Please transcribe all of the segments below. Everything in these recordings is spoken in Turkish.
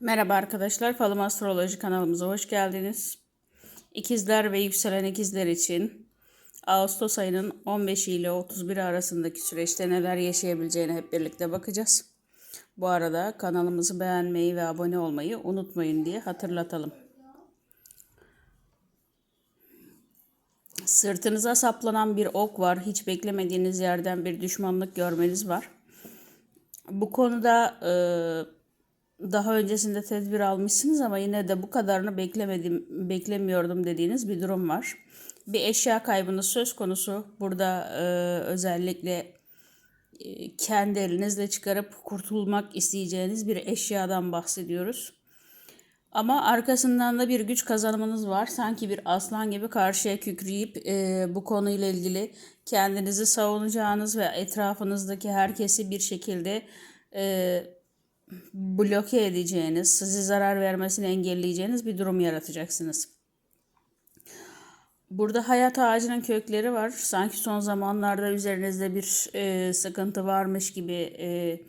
Merhaba arkadaşlar, Falım Astroloji kanalımıza hoş geldiniz. İkizler ve yükselen ikizler için Ağustos ayının 15 ile 31 arasındaki süreçte neler yaşayabileceğine hep birlikte bakacağız. Bu arada kanalımızı beğenmeyi ve abone olmayı unutmayın diye hatırlatalım. Sırtınıza saplanan bir ok var. Hiç beklemediğiniz yerden bir düşmanlık görmeniz var. Bu konuda e, daha öncesinde tedbir almışsınız ama yine de bu kadarını beklemedim, beklemiyordum dediğiniz bir durum var. Bir eşya kaybınız söz konusu. Burada e, özellikle e, kendi elinizle çıkarıp kurtulmak isteyeceğiniz bir eşyadan bahsediyoruz. Ama arkasından da bir güç kazanmanız var. Sanki bir aslan gibi karşıya kükreyip e, bu konuyla ilgili kendinizi savunacağınız ve etrafınızdaki herkesi bir şekilde e, bloke edeceğiniz, sizi zarar vermesini engelleyeceğiniz bir durum yaratacaksınız. Burada hayat ağacının kökleri var. Sanki son zamanlarda üzerinizde bir e, sıkıntı varmış gibi e,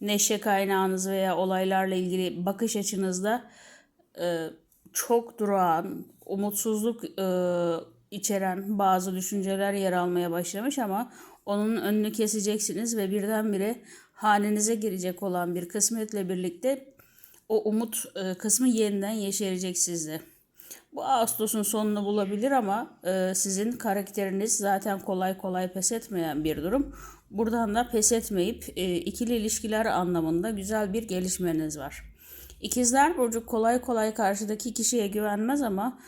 neşe kaynağınız veya olaylarla ilgili bakış açınızda e, çok durağan, umutsuzluk e, içeren bazı düşünceler yer almaya başlamış ama onun önünü keseceksiniz ve birdenbire hanenize girecek olan bir kısmetle birlikte o umut e, kısmı yeniden yeşerecek sizde. Bu Ağustos'un sonunu bulabilir ama e, sizin karakteriniz zaten kolay kolay pes etmeyen bir durum. Buradan da pes etmeyip e, ikili ilişkiler anlamında güzel bir gelişmeniz var. İkizler Burcu kolay kolay karşıdaki kişiye güvenmez ama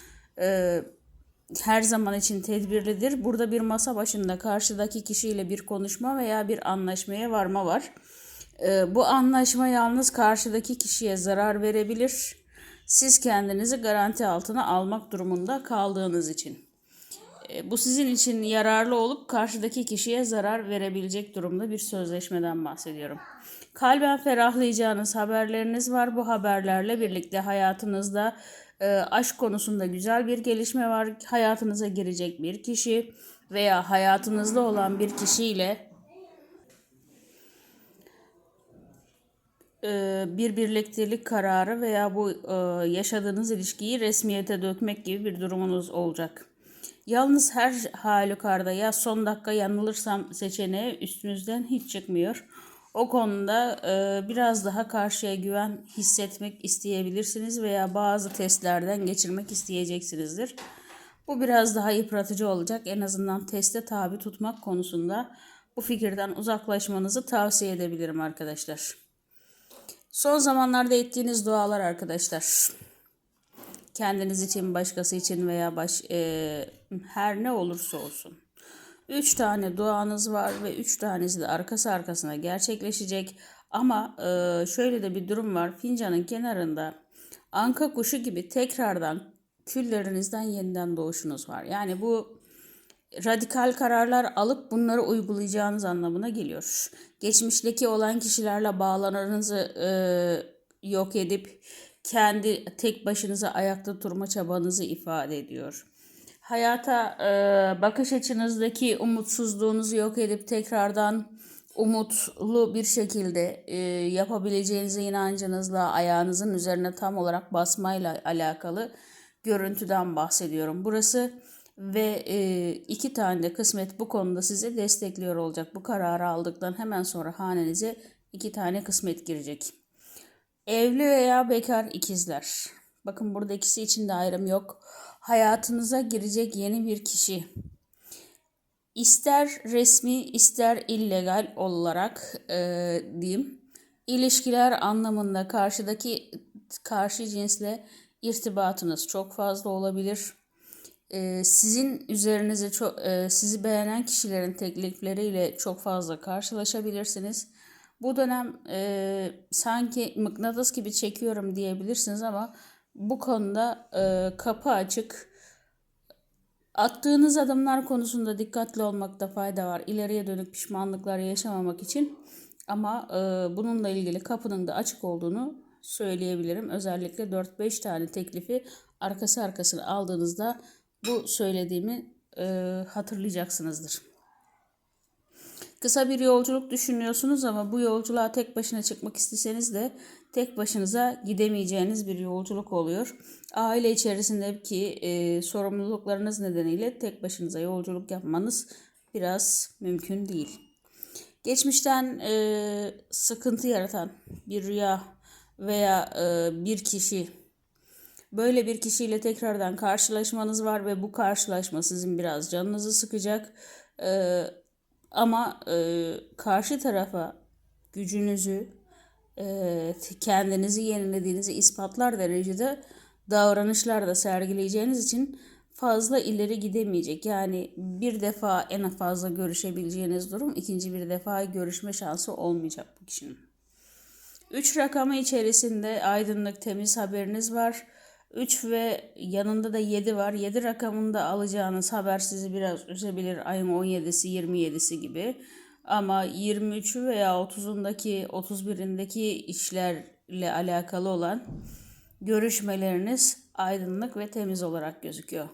her zaman için tedbirlidir. Burada bir masa başında karşıdaki kişiyle bir konuşma veya bir anlaşmaya varma var. E, bu anlaşma yalnız karşıdaki kişiye zarar verebilir. Siz kendinizi garanti altına almak durumunda kaldığınız için. E, bu sizin için yararlı olup karşıdaki kişiye zarar verebilecek durumda bir sözleşmeden bahsediyorum. Kalben ferahlayacağınız haberleriniz var. Bu haberlerle birlikte hayatınızda e, aşk konusunda güzel bir gelişme var. Hayatınıza girecek bir kişi veya hayatınızda olan bir kişiyle e, bir birliktelik kararı veya bu e, yaşadığınız ilişkiyi resmiyete dökmek gibi bir durumunuz olacak. Yalnız her halükarda ya son dakika yanılırsam seçeneği üstünüzden hiç çıkmıyor. O konuda e, biraz daha karşıya güven hissetmek isteyebilirsiniz veya bazı testlerden geçirmek isteyeceksinizdir. Bu biraz daha yıpratıcı olacak. En azından teste tabi tutmak konusunda bu fikirden uzaklaşmanızı tavsiye edebilirim arkadaşlar. Son zamanlarda ettiğiniz dualar arkadaşlar. Kendiniz için, başkası için veya baş, e, her ne olursa olsun. Üç tane duanız var ve üç tanesi de arkası arkasına gerçekleşecek. Ama e, şöyle de bir durum var. Fincanın kenarında anka kuşu gibi tekrardan küllerinizden yeniden doğuşunuz var. Yani bu radikal kararlar alıp bunları uygulayacağınız anlamına geliyor. Geçmişteki olan kişilerle bağlarınızı e, yok edip kendi tek başınıza ayakta durma çabanızı ifade ediyor. Hayata e, bakış açınızdaki umutsuzluğunuzu yok edip tekrardan umutlu bir şekilde e, yapabileceğinize inancınızla ayağınızın üzerine tam olarak basmayla alakalı görüntüden bahsediyorum. Burası ve e, iki tane de kısmet bu konuda sizi destekliyor olacak. Bu kararı aldıktan hemen sonra hanenize iki tane kısmet girecek. Evli veya bekar ikizler. Bakın burada ikisi için de ayrım yok. Hayatınıza girecek yeni bir kişi. İster resmi ister illegal olarak e, diyeyim. İlişkiler anlamında karşıdaki karşı cinsle irtibatınız çok fazla olabilir. E, sizin üzerinize çok e, sizi beğenen kişilerin teklifleriyle çok fazla karşılaşabilirsiniz. Bu dönem e, sanki mıknatıs gibi çekiyorum diyebilirsiniz ama bu konuda e, kapı açık. Attığınız adımlar konusunda dikkatli olmakta fayda var. İleriye dönük pişmanlıklar yaşamamak için. Ama e, bununla ilgili kapının da açık olduğunu söyleyebilirim. Özellikle 4-5 tane teklifi arkası arkasını aldığınızda bu söylediğimi e, hatırlayacaksınızdır. Kısa bir yolculuk düşünüyorsunuz ama bu yolculuğa tek başına çıkmak isteseniz de tek başınıza gidemeyeceğiniz bir yolculuk oluyor. Aile içerisindeki e, sorumluluklarınız nedeniyle tek başınıza yolculuk yapmanız biraz mümkün değil. Geçmişten e, sıkıntı yaratan bir rüya veya e, bir kişi böyle bir kişiyle tekrardan karşılaşmanız var ve bu karşılaşma sizin biraz canınızı sıkacak. E, ama e, karşı tarafa gücünüzü, kendinizi yenilediğinizi ispatlar derecede davranışlar da sergileyeceğiniz için fazla ileri gidemeyecek. Yani bir defa en fazla görüşebileceğiniz durum ikinci bir defa görüşme şansı olmayacak bu kişinin. 3 rakamı içerisinde aydınlık temiz haberiniz var. 3 ve yanında da 7 var. 7 rakamında alacağınız haber sizi biraz üzebilir. Ayın 17'si 27'si gibi. Ama 23'ü veya 30'undaki 31'indeki işlerle alakalı olan görüşmeleriniz aydınlık ve temiz olarak gözüküyor.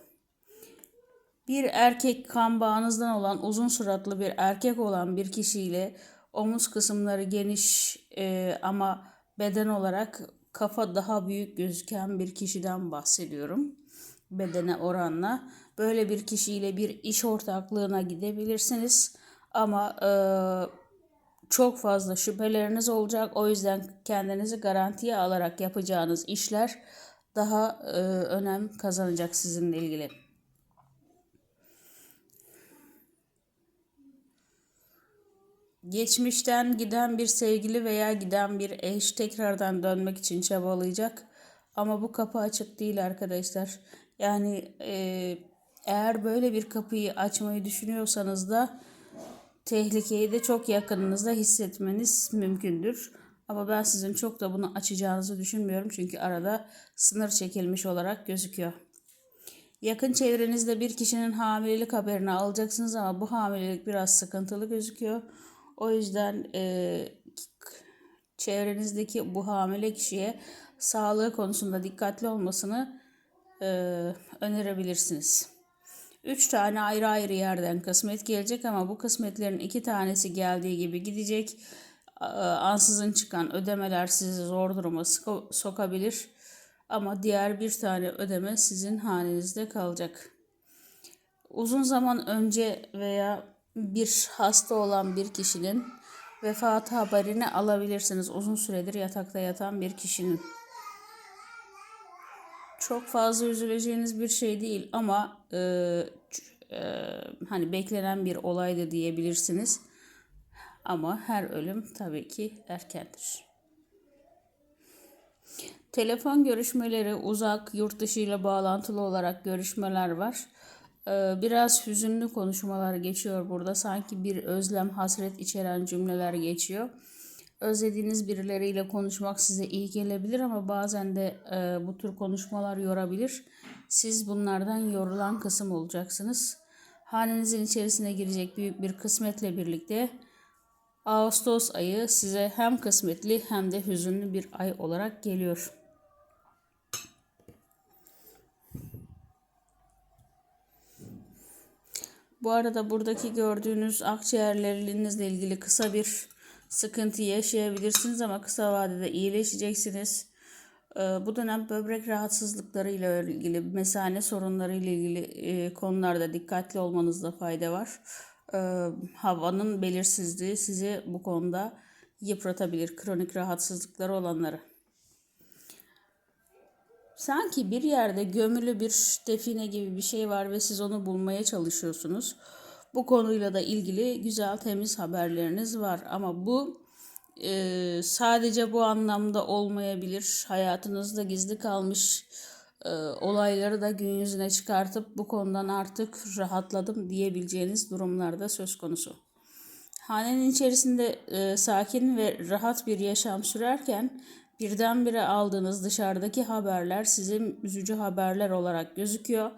Bir erkek kan bağınızdan olan uzun suratlı bir erkek olan bir kişiyle omuz kısımları geniş e, ama beden olarak kafa daha büyük gözüken bir kişiden bahsediyorum. Bedene oranla. Böyle bir kişiyle bir iş ortaklığına gidebilirsiniz. Ama e, çok fazla şüpheleriniz olacak. O yüzden kendinizi garantiye alarak yapacağınız işler daha e, önem kazanacak sizinle ilgili. Geçmişten giden bir sevgili veya giden bir eş tekrardan dönmek için çabalayacak. Ama bu kapı açık değil arkadaşlar. Yani e, eğer böyle bir kapıyı açmayı düşünüyorsanız da tehlikeyi de çok yakınınızda hissetmeniz mümkündür. Ama ben sizin çok da bunu açacağınızı düşünmüyorum. Çünkü arada sınır çekilmiş olarak gözüküyor. Yakın çevrenizde bir kişinin hamilelik haberini alacaksınız ama bu hamilelik biraz sıkıntılı gözüküyor. O yüzden e, çevrenizdeki bu hamile kişiye sağlığı konusunda dikkatli olmasını e, önerebilirsiniz. Üç tane ayrı ayrı yerden kısmet gelecek ama bu kısmetlerin iki tanesi geldiği gibi gidecek. Ansızın çıkan ödemeler sizi zor duruma sokabilir. Ama diğer bir tane ödeme sizin halinizde kalacak. Uzun zaman önce veya bir hasta olan bir kişinin vefat haberini alabilirsiniz. Uzun süredir yatakta yatan bir kişinin. Çok fazla üzüleceğiniz bir şey değil ama e, e, hani beklenen bir olaydı diyebilirsiniz. Ama her ölüm tabii ki erkendir. Telefon görüşmeleri uzak, yurt dışı ile bağlantılı olarak görüşmeler var. Ee, biraz hüzünlü konuşmalar geçiyor burada. Sanki bir özlem, hasret içeren cümleler geçiyor. Özlediğiniz birileriyle konuşmak size iyi gelebilir ama bazen de e, bu tür konuşmalar yorabilir. Siz bunlardan yorulan kısım olacaksınız. Hanenizin içerisine girecek büyük bir kısmetle birlikte Ağustos ayı size hem kısmetli hem de hüzünlü bir ay olarak geliyor. Bu arada buradaki gördüğünüz akciğerlerinizle ilgili kısa bir sıkıntı yaşayabilirsiniz ama kısa vadede iyileşeceksiniz. Ee, bu dönem böbrek rahatsızlıkları ile ilgili, mesane sorunları ile ilgili e, konularda dikkatli olmanızda fayda var. Ee, havanın belirsizliği sizi bu konuda yıpratabilir, kronik rahatsızlıkları olanları. Sanki bir yerde gömülü bir define gibi bir şey var ve siz onu bulmaya çalışıyorsunuz. Bu konuyla da ilgili güzel temiz haberleriniz var ama bu e, sadece bu anlamda olmayabilir. Hayatınızda gizli kalmış e, olayları da gün yüzüne çıkartıp bu konudan artık rahatladım diyebileceğiniz durumlarda söz konusu. Hanenin içerisinde e, sakin ve rahat bir yaşam sürerken birdenbire aldığınız dışarıdaki haberler sizin üzücü haberler olarak gözüküyor.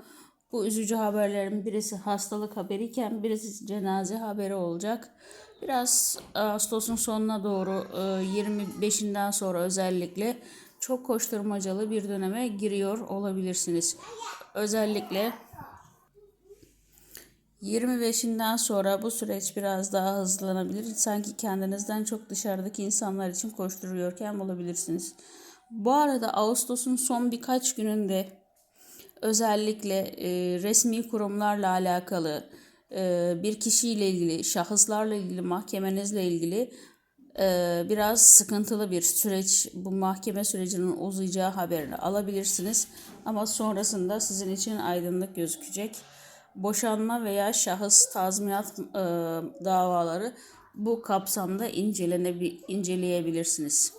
Bu üzücü haberlerin birisi hastalık haberiyken birisi cenaze haberi olacak. Biraz Ağustos'un sonuna doğru 25'inden sonra özellikle çok koşturmacalı bir döneme giriyor olabilirsiniz. Özellikle 25'inden sonra bu süreç biraz daha hızlanabilir. Sanki kendinizden çok dışarıdaki insanlar için koşturuyorken bulabilirsiniz. Bu arada Ağustos'un son birkaç gününde özellikle e, resmi kurumlarla alakalı e, bir kişiyle ilgili, şahıslarla ilgili, mahkemenizle ilgili e, biraz sıkıntılı bir süreç, bu mahkeme sürecinin uzayacağı haberini alabilirsiniz. Ama sonrasında sizin için aydınlık gözükecek. Boşanma veya şahıs tazminat e, davaları bu kapsamda incelenebi- inceleyebilirsiniz.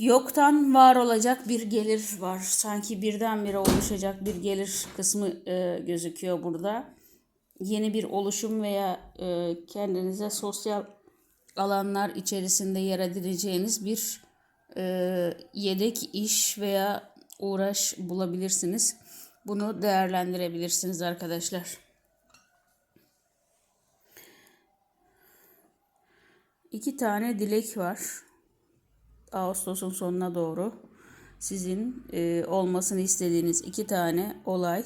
Yoktan var olacak bir gelir var. Sanki birdenbire oluşacak bir gelir kısmı e, gözüküyor burada. Yeni bir oluşum veya e, kendinize sosyal alanlar içerisinde yer edineceğiniz bir e, yedek iş veya uğraş bulabilirsiniz. Bunu değerlendirebilirsiniz arkadaşlar. İki tane dilek var. Ağustos'un sonuna doğru sizin e, olmasını istediğiniz iki tane olay.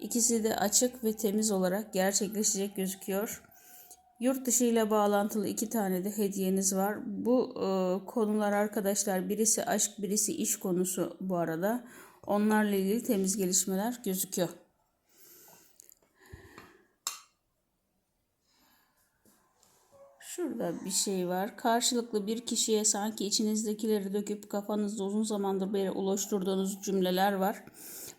İkisi de açık ve temiz olarak gerçekleşecek gözüküyor. Yurt dışı ile bağlantılı iki tane de hediyeniz var. Bu e, konular arkadaşlar birisi aşk birisi iş konusu bu arada. Onlarla ilgili temiz gelişmeler gözüküyor. Şurada bir şey var. Karşılıklı bir kişiye sanki içinizdekileri döküp kafanızda uzun zamandır beri oluşturduğunuz cümleler var.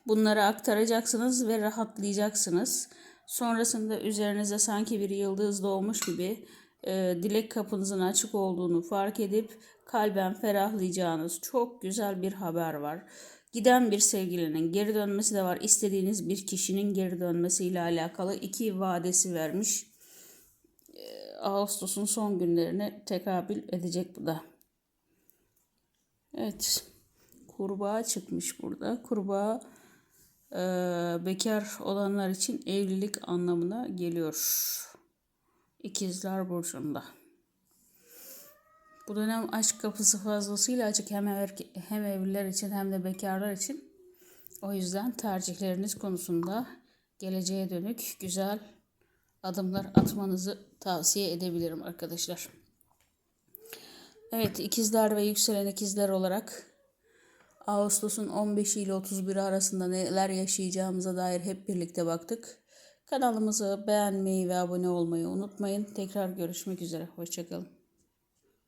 Bunları aktaracaksınız ve rahatlayacaksınız. Sonrasında üzerinize sanki bir yıldız doğmuş gibi e, dilek kapınızın açık olduğunu fark edip kalben ferahlayacağınız çok güzel bir haber var. Giden bir sevgilinin geri dönmesi de var. İstediğiniz bir kişinin geri dönmesiyle alakalı iki vadesi vermiş. Ağustos'un son günlerine tekabül edecek bu da. Evet. Kurbağa çıkmış burada. Kurbağa e, bekar olanlar için evlilik anlamına geliyor. İkizler Burcu'nda. Bu dönem aşk kapısı fazlasıyla açık hem, erke- hem evliler için hem de bekarlar için. O yüzden tercihleriniz konusunda geleceğe dönük güzel adımlar atmanızı tavsiye edebilirim arkadaşlar. Evet ikizler ve yükselen ikizler olarak Ağustos'un 15 ile 31 arasında neler yaşayacağımıza dair hep birlikte baktık. Kanalımızı beğenmeyi ve abone olmayı unutmayın. Tekrar görüşmek üzere. Hoşçakalın.